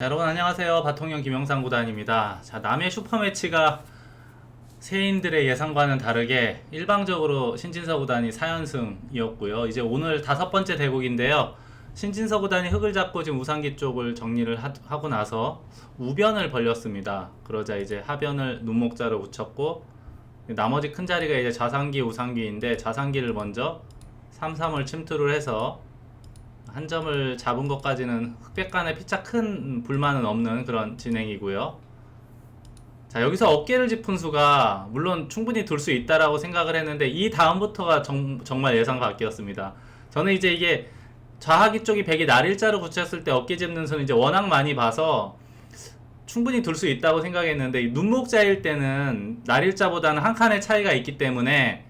자, 여러분 안녕하세요. 바통령 김영상 구단입니다. 자, 남의 슈퍼매치가 세인들의 예상과는 다르게 일방적으로 신진서 구단이 4연승이었고요. 이제 오늘 다섯 번째 대국인데요. 신진서 구단이 흙을 잡고 지금 우상기 쪽을 정리를 하, 하고 나서 우변을 벌렸습니다. 그러자 이제 하변을 눈목자로 붙였고 나머지 큰 자리가 이제 좌상기, 우상기인데 좌상기를 먼저 3-3을 침투를 해서 한 점을 잡은 것까지는 흑백 간의 피차 큰 불만은 없는 그런 진행이고요. 자 여기서 어깨를 짚은 수가 물론 충분히 둘 수 있다라고 생각을 했는데 이 다음부터가 정, 정말 예상 밖이었습니다. 저는 이제 이게 좌하기 쪽이 백이 날일자로 붙였을 때 어깨 짚는 수는 이제 워낙 많이 봐서 충분히 둘 수 있다고 생각했는데 이 눈목자일 때는 날일자보다는 한 칸의 차이가 있기 때문에 예,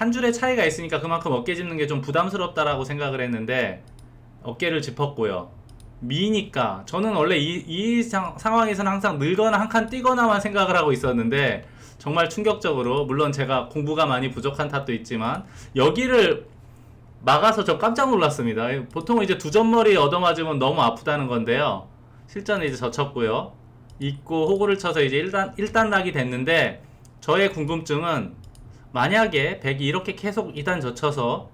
한 줄의 차이가 있으니까 그만큼 어깨 짚는 게 좀 부담스럽다라고 생각을 했는데 어깨를 짚었고요. 미니까 저는 원래 이, 이 상, 상황에서는 항상 늘거나 한 칸 뛰거나만 생각을 하고 있었는데 정말 충격적으로 물론 제가 공부가 많이 부족한 탓도 있지만 여기를 막아서 저 깜짝 놀랐습니다. 보통 이제 두 점머리 얻어맞으면 너무 아프다는 건데요. 실전에 이제 젖혔고요. 입고 호구를 쳐서 이제 1단, 1단락이 됐는데 저의 궁금증은 만약에 백이 이렇게 계속 2단 젖혀서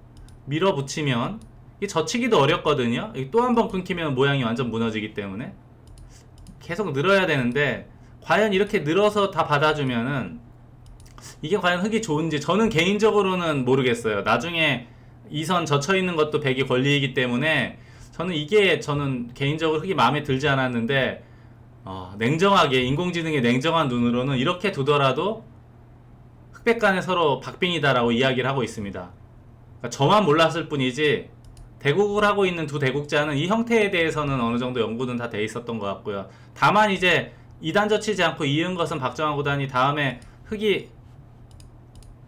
밀어붙이면 이 젖히기도 어렵거든요. 또 한 번 끊기면 모양이 완전 무너지기 때문에 계속 늘어야 되는데 과연 이렇게 늘어서 다 받아주면은 이게 과연 흙이 좋은지 저는 개인적으로는 모르겠어요. 나중에 이선 젖혀 있는 것도 백이 권리이기 때문에 저는 이게 저는 개인적으로 흙이 마음에 들지 않았는데 어, 냉정하게 인공지능의 냉정한 눈으로는 이렇게 두더라도 흑백 간에 서로 박빙이다라고 이야기를 하고 있습니다. 그러니까 저만 몰랐을 뿐이지 대국을 하고 있는 두 대국자는 이 형태에 대해서는 어느 정도 연구는 다 돼 있었던 것 같고요. 다만 이제 2단 젖히지 않고 이은 것은 박정환 구단이 다음에 흑이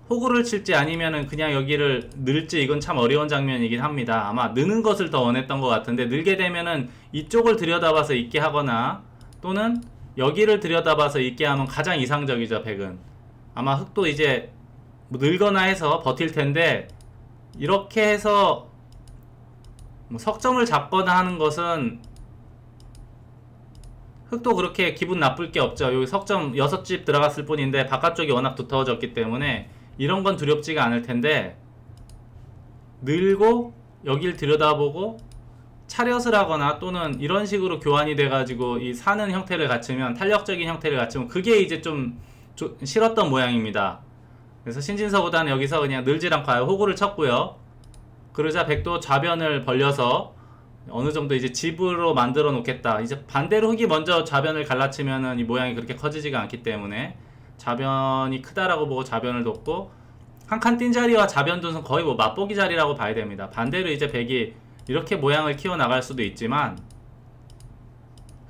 호구를 칠지 아니면은 그냥 여기를 늘지 이건 참 어려운 장면이긴 합니다. 아마 느는 것을 더 원했던 것 같은데 늘게 되면은 이쪽을 들여다봐서 있게 하거나 또는 여기를 들여다봐서 있게 하면 가장 이상적이죠 백은. 아마 흑도 이제 뭐 늘거나 해서 버틸 텐데 이렇게 해서 뭐 석점을 잡거나 하는 것은 흑도 그렇게 기분 나쁠 게 없죠. 여기 석점 6집 들어갔을 뿐인데 바깥쪽이 워낙 두터워졌기 때문에 이런 건 두렵지가 않을 텐데 늘고 여길 들여다보고 차렷을 하거나 또는 이런 식으로 교환이 돼가지고 이 사는 형태를 갖추면 탄력적인 형태를 갖추면 그게 이제 좀 조- 싫었던 모양입니다. 그래서 신진서보다는 여기서 그냥 늘질 않고 아예 호구를 쳤고요. 그러자 백도 좌변을 벌려서 어느 정도 이제 집으로 만들어 놓겠다. 이제 반대로 흙이 먼저 좌변을 갈라치면은 이 모양이 그렇게 커지지가 않기 때문에 좌변이 크다라고 보고 좌변을 뒀고 한칸뛴 자리와 좌변 둔은 거의 뭐 맛보기 자리라고 봐야 됩니다. 반대로 이제 백이 이렇게 모양을 키워 나갈 수도 있지만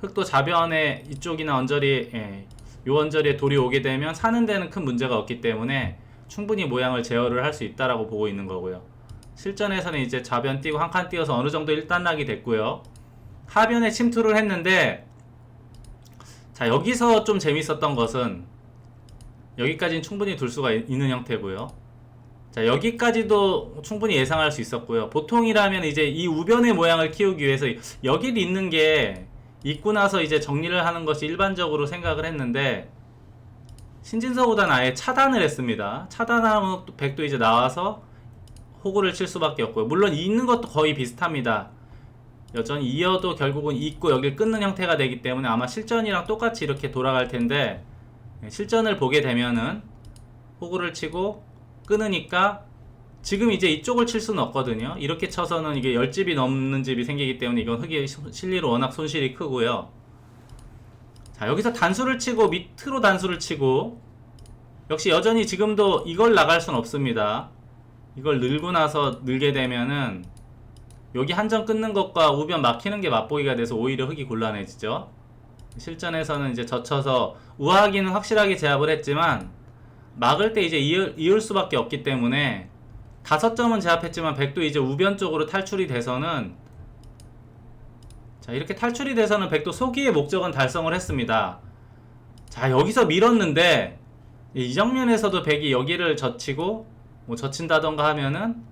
흙도 좌변에 이쪽이나 언저리 예, 요 언저리에 돌이 오게 되면 사는 데는 큰 문제가 없기 때문에 충분히 모양을 제어를 할 수 있다라고 보고 있는 거고요. 실전에서는 이제 좌변 띄고 한칸 띄어서 어느 정도 일단락이 됐고요. 하변에 침투를 했는데 자 여기서 좀 재밌었던 것은 여기까지는 충분히 둘 수가 있- 있는 형태고요. 자 여기까지도 충분히 예상할 수 있었고요. 보통이라면 이제 이 우변의 모양을 키우기 위해서 여기를 있는 게 있고 나서 이제 정리를 하는 것이 일반적으로 생각을 했는데 신진서보다는 아예 차단을 했습니다. 차단하면 또 백도 이제 나와서 호구를 칠 수밖에 없고요. 물론 있는 것도 거의 비슷합니다. 여전히 이어도 결국은 있고 여길 끊는 형태가 되기 때문에 아마 실전이랑 똑같이 이렇게 돌아갈 텐데 예, 실전을 보게 되면은 호구를 치고 끊으니까 지금 이제 이쪽을 칠 수는 없거든요. 이렇게 쳐서는 이게 10집이 넘는 집이 생기기 때문에 이건 흙이 시- 실리로 워낙 손실이 크고요. 자, 여기서 단수를 치고 밑으로 단수를 치고 역시 여전히 지금도 이걸 나갈 순 없습니다. 이걸 늘고 나서 늘게 되면은 여기 한 점 끊는 것과 우변 막히는 게 맛보기가 돼서 오히려 흙이 곤란해지죠. 실전에서는 이제 젖혀서 우하기는 확실하게 제압을 했지만 막을 때 이제 이을, 이을 수밖에 없기 때문에 다섯 점은 제압했지만 백도 이제 우변 쪽으로 탈출이 돼서는 자 이렇게 탈출이 돼서는 백도 소기의 목적은 달성을 했습니다. 자 여기서 밀었는데 이 정면에서도 백이 여기를 젖히고 뭐 젖힌다던가 하면은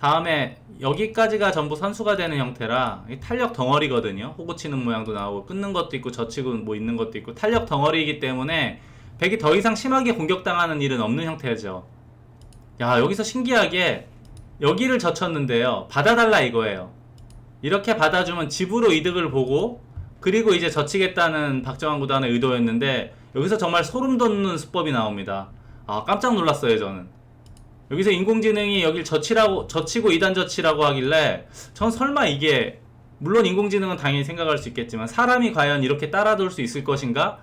다음에 여기까지가 전부 선수가 되는 형태라 이 탄력 덩어리거든요. 호구 치는 모양도 나오고 끊는 것도 있고 젖히고 뭐 있는 것도 있고 탄력 덩어리이기 때문에 백이 더 이상 심하게 공격당하는 일은 없는 형태죠. 야 여기서 신기하게 여기를 젖혔는데요. 받아달라 이거예요. 이렇게 받아주면 집으로 이득을 보고 그리고 이제 젖히겠다는 박정환 구단의 의도였는데 여기서 정말 소름 돋는 수법이 나옵니다. 아 깜짝 놀랐어요 저는. 여기서 인공지능이 여길 젖히라고 젖히고 이단 젖히라고 하길래 전 설마 이게 물론 인공지능은 당연히 생각할 수 있겠지만 사람이 과연 이렇게 따라돌 수 있을 것인가?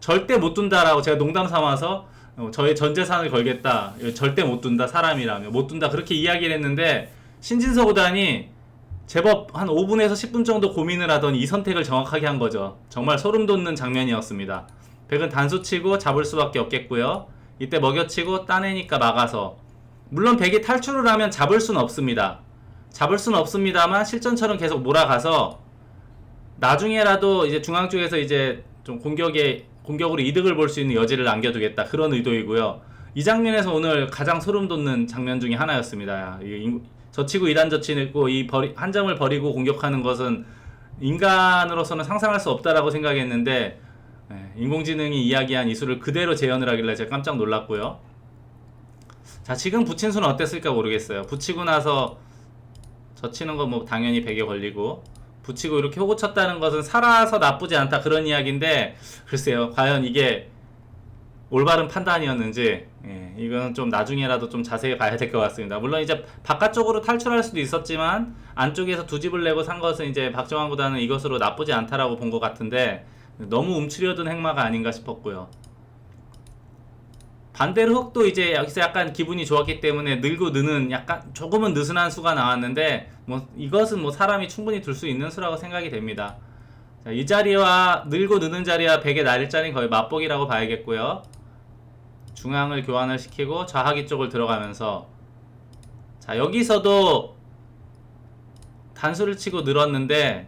절대 못 둔다라고 제가 농담 삼아서 어, 저의 전 재산을 걸겠다. 절대 못 둔다 사람이라면 못 둔다 그렇게 이야기를 했는데 신진서 구단이 제법 한 5분에서 10분 정도 고민을 하더니 이 선택을 정확하게 한 거죠. 정말 소름 돋는 장면이었습니다. 백은 단수 치고 잡을 수밖에 없겠고요. 이때 먹여치고 따내니까 막아서 물론 백이 탈출을 하면 잡을 수는 없습니다. 잡을 수는 없습니다만 실전처럼 계속 몰아가서 나중에라도 이제 중앙 쪽에서 이제 좀 공격에 공격으로 이득을 볼 수 있는 여지를 남겨두겠다 그런 의도이고요. 이 장면에서 오늘 가장 소름 돋는 장면 중에 하나였습니다. 젖히고 이단 젖히고 이 버리, 한 점을 버리고 공격하는 것은 인간으로서는 상상할 수 없다라고 생각했는데 예, 인공지능이 이야기한 이수를 그대로 재현을 하길래 제가 깜짝 놀랐고요. 자 지금 붙인 수는 어땠을까 모르겠어요. 붙이고 나서 젖히는 건뭐 당연히 베개 걸리고 붙이고 이렇게 호구 쳤다는 것은 살아서 나쁘지 않다 그런 이야기인데 글쎄요 과연 이게 올바른 판단이었는지 예, 이건 좀 나중에라도 좀 자세히 봐야 될 것 같습니다. 물론 이제 바깥쪽으로 탈출할 수도 있었지만 안쪽에서 두 집을 내고 산 것은 이제 박정환 구단은 이것으로 나쁘지 않다라고 본 것 같은데 너무 움츠려든 행마가 아닌가 싶었고요. 반대로 흑도 이제 여기서 약간 기분이 좋았기 때문에 늘고 느는 약간 조금은 느슨한 수가 나왔는데 뭐 이것은 뭐 사람이 충분히 둘 수 있는 수라고 생각이 됩니다. 자, 이 자리와 늘고 느는 자리와 백의 날일 자리는 거의 맞복이라고 봐야겠고요. 중앙을 교환을 시키고 좌하기 쪽을 들어가면서 자 여기서도 단수를 치고 늘었는데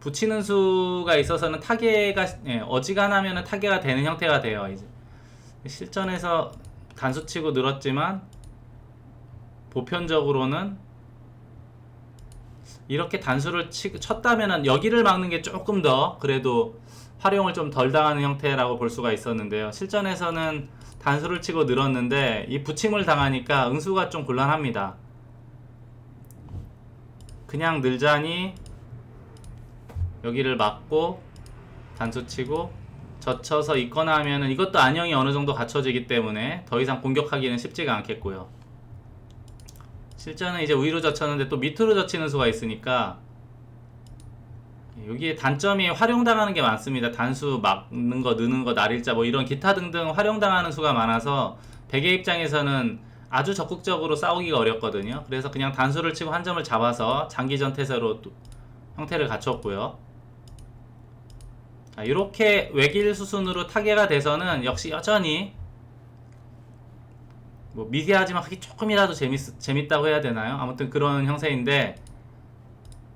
붙이는 수가 있어서는 타개가 예, 어지간하면 타개가 되는 형태가 돼요 이제 실전에서 단수 치고 늘었지만 보편적으로는 이렇게 단수를 치, 쳤다면은 여기를 막는 게 조금 더 그래도 활용을 좀 덜 당하는 형태라고 볼 수가 있었는데요. 실전에서는 단수를 치고 늘었는데 이 부침을 당하니까 응수가 좀 곤란합니다. 그냥 늘자니 여기를 막고 단수 치고 젖혀서 있거나 하면은 이것도 안형이 어느 정도 갖춰지기 때문에 더 이상 공격하기는 쉽지가 않겠고요. 실전은 이제 위로 젖혔는데 또 밑으로 젖히는 수가 있으니까 여기에 단점이 활용당하는 게 많습니다. 단수 막는 거, 느는 거, 날일자 뭐 이런 기타 등등 활용당하는 수가 많아서 백의 입장에서는 아주 적극적으로 싸우기가 어렵거든요. 그래서 그냥 단수를 치고 한 점을 잡아서 장기전 태세로 또 형태를 갖췄고요. 자, 이렇게 외길 수순으로 타개가 돼서는 역시 여전히 뭐 미개하지만 하기 조금이라도 재밌, 재밌다고 해야 되나요? 아무튼 그런 형세인데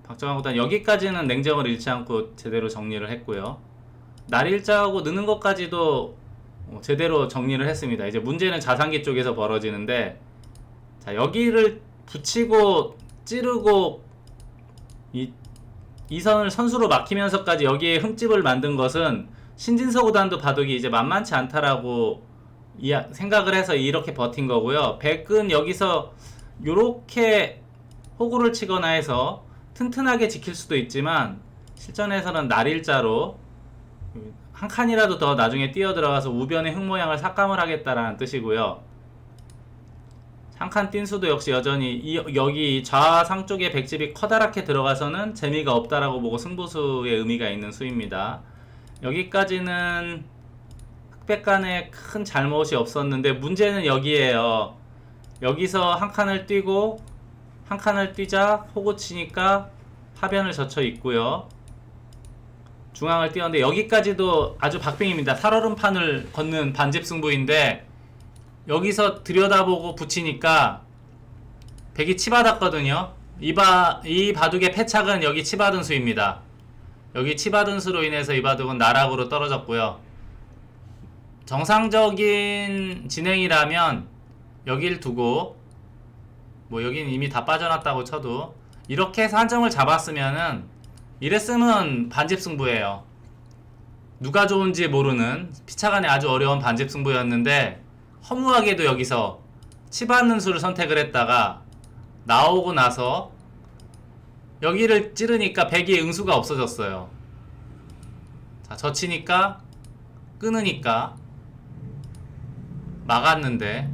박정환 구단 여기까지는 냉정을 잃지 않고 제대로 정리를 했고요. 날 일자하고 느는 것까지도 어, 제대로 정리를 했습니다. 이제 문제는 자산기 쪽에서 벌어지는데 자 여기를 붙이고 찌르고 이, 이 선을 선수로 막히면서까지 여기에 흠집을 만든 것은 신진서 구단도 바둑이 이제 만만치 않다라고 생각을 해서 이렇게 버틴 거고요. 백은 여기서 요렇게 호구를 치거나 해서 튼튼하게 지킬 수도 있지만 실전에서는 날일자로 한 칸이라도 더 나중에 뛰어 들어가서 우변의 흙 모양을 삭감을 하겠다라는 뜻이고요. 한 칸 뛴 수도 역시 여전히 이, 여기 좌상 쪽에 백집이 커다랗게 들어가서는 재미가 없다라고 보고 승부수의 의미가 있는 수입니다. 여기까지는 흑백 간에 큰 잘못이 없었는데 문제는 여기에요. 여기서 한 칸을 뛰고 한 칸을 뛰자 호구 치니까 하변을 젖혀 있고요. 중앙을 뛰었는데 여기까지도 아주 박빙입니다. 살얼음판을 걷는 반집 승부인데 여기서 들여다보고 붙이니까 백이 치받았거든요. 이, 바, 이 바둑의 패착은 여기 치받은 수입니다. 여기 치받은 수로 인해서 이 바둑은 나락으로 떨어졌고요. 정상적인 진행이라면 여길 두고 뭐 여기는 이미 다 빠져났다고 쳐도 이렇게 해서 한 점을 잡았으면은 이랬으면 반집 승부예요. 누가 좋은지 모르는 피차간에 아주 어려운 반집 승부였는데 허무하게도 여기서 치받는 수를 선택을 했다가 나오고 나서 여기를 찌르니까 백이 응수가 없어졌어요. 자, 젖히니까 끊으니까 막았는데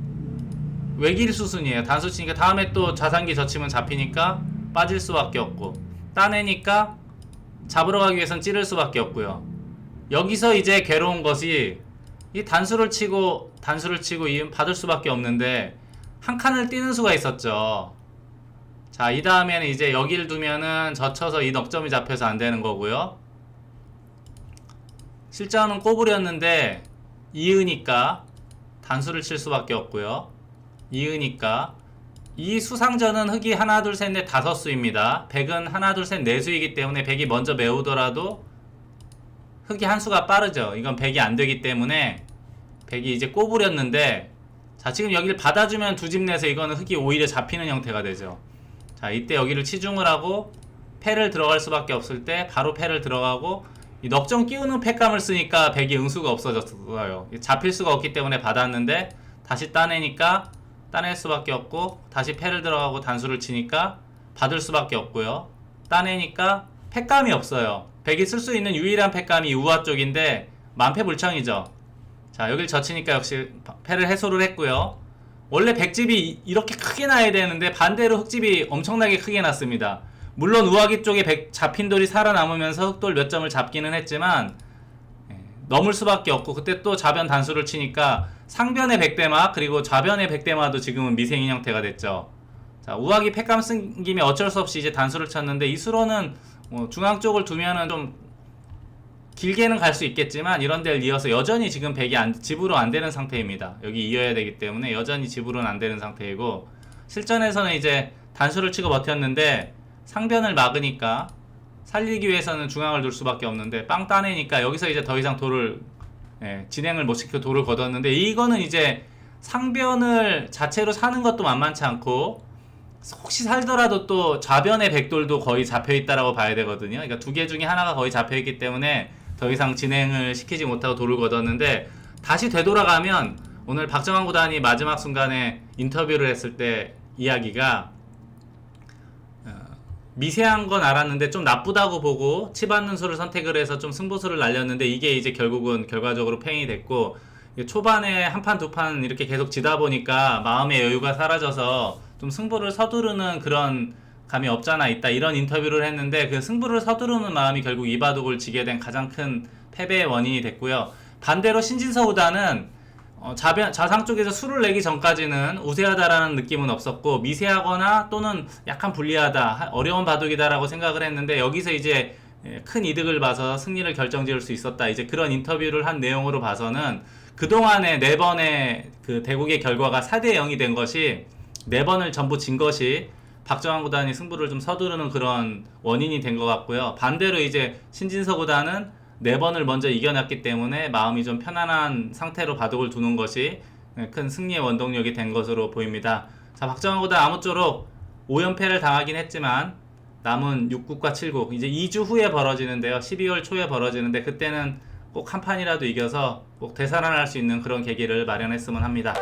외길 수순이에요. 단수 치니까 다음에 또 자산기 젖히면 잡히니까 빠질 수밖에 없고 따내니까 잡으러 가기 위해선 찌를 수밖에 없고요. 여기서 이제 괴로운 것이 이 단수를 치고 단수를 치고 이 받을 수밖에 없는데 한 칸을 띄는 수가 있었죠. 자, 이 다음에는 이제 여기를 두면은 젖혀서 이 넉점이 잡혀서 안 되는 거고요. 실전은 꼬부렸는데 이으니까 단수를 칠 수밖에 없고요. 이으니까 이 수상전은 흑이 하나 둘 셋 넷 다섯 수입니다. 백은 하나 둘 셋 네 수이기 때문에 백이 먼저 메우더라도 흑이 한 수가 빠르죠. 이건 백이 안 되기 때문에 백이 이제 꼬부렸는데 자 지금 여기를 받아주면 두 집 내서 이거는 흑이 오히려 잡히는 형태가 되죠. 자 이때 여기를 치중을 하고 패를 들어갈 수밖에 없을 때 바로 패를 들어가고 이 넉점 끼우는 패감을 쓰니까 백이 응수가 없어졌어요. 잡힐 수가 없기 때문에 받았는데 다시 따내니까 따낼 수밖에 없고 다시 패를 들어가고 단수를 치니까 받을 수밖에 없고요. 따내니까 패감이 없어요. 백이 쓸 수 있는 유일한 패감이 우아 쪽인데 만패불창이죠. 자 여길 젖히니까 역시 패를 해소를 했고요. 원래 백집이 이- 이렇게 크게 나야 되는데 반대로 흑집이 엄청나게 크게 났습니다. 물론 우아기 쪽에 백, 잡힌 돌이 살아남으면서 흑돌 몇 점을 잡기는 했지만 예, 넘을 수밖에 없고 그때 또 좌변 단수를 치니까 상변의 백대마 그리고 좌변의 백대마도 지금은 미생인 형태가 됐죠. 자 우아기 패감 쓴 김에 어쩔 수 없이 이제 단수를 쳤는데 이 수로는 뭐 중앙 쪽을 두면은 좀 길게는 갈 수 있겠지만 이런 데를 이어서 여전히 지금 백이 안, 집으로 안 되는 상태입니다. 여기 이어야 되기 때문에 여전히 집으로는 안 되는 상태이고 실전에서는 이제 단수를 치고 버텼는데 상변을 막으니까 살리기 위해서는 중앙을 둘 수밖에 없는데 빵 따내니까 여기서 이제 더 이상 돌을 예, 진행을 못 시켜 돌을 걷었는데 이거는 이제 상변을 자체로 사는 것도 만만치 않고 혹시 살더라도 또 좌변의 백돌도 거의 잡혀 있다라고 봐야 되거든요. 그러니까 두 개 중에 하나가 거의 잡혀 있기 때문에 더 이상 진행을 시키지 못하고 돌을 걷었는데 다시 되돌아가면 오늘 박정환 구단이 마지막 순간에 인터뷰를 했을 때 이야기가 어, 미세한 건 알았는데 좀 나쁘다고 보고 치받는 수를 선택을 해서 좀 승부수를 날렸는데 이게 이제 결국은 결과적으로 팽이 됐고 초반에 한 판 두판 이렇게 계속 지다 보니까 마음의 여유가 사라져서 좀 승부를 서두르는 그런 감이 없잖아 있다 이런 인터뷰를 했는데 그 승부를 서두르는 마음이 결국 이바둑을 지게 된 가장 큰 패배의 원인이 됐고요. 반대로 신진서 우다는 어, 자변, 자상 쪽에서 수를 내기 전까지는 우세하다라는 느낌은 없었고 미세하거나 또는 약간 불리하다 하- 어려운 바둑이다라고 생각을 했는데 여기서 이제 예, 큰 이득을 봐서 승리를 결정지을 수 있었다 이제 그런 인터뷰를 한 내용으로 봐서는 그동안의 네 번의 그 대국의 결과가 4대 0이 된 것이 네 번을 전부 진 것이 박정환 구단이 승부를 좀 서두르는 그런 원인이 된 것 같고요. 반대로 이제 신진서 구단은 네 번을 먼저 이겨놨기 때문에 마음이 좀 편안한 상태로 바둑을 두는 것이 큰 승리의 원동력이 된 것으로 보입니다. 자, 박정환 구단 아무쪼록 5연패를 당하긴 했지만 남은 6국과 7국 이제 2주 후에 벌어지는데요. 12월 초에 벌어지는데 그때는 꼭 한 판이라도 이겨서 꼭 되살아날 수 있는 그런 계기를 마련했으면 합니다.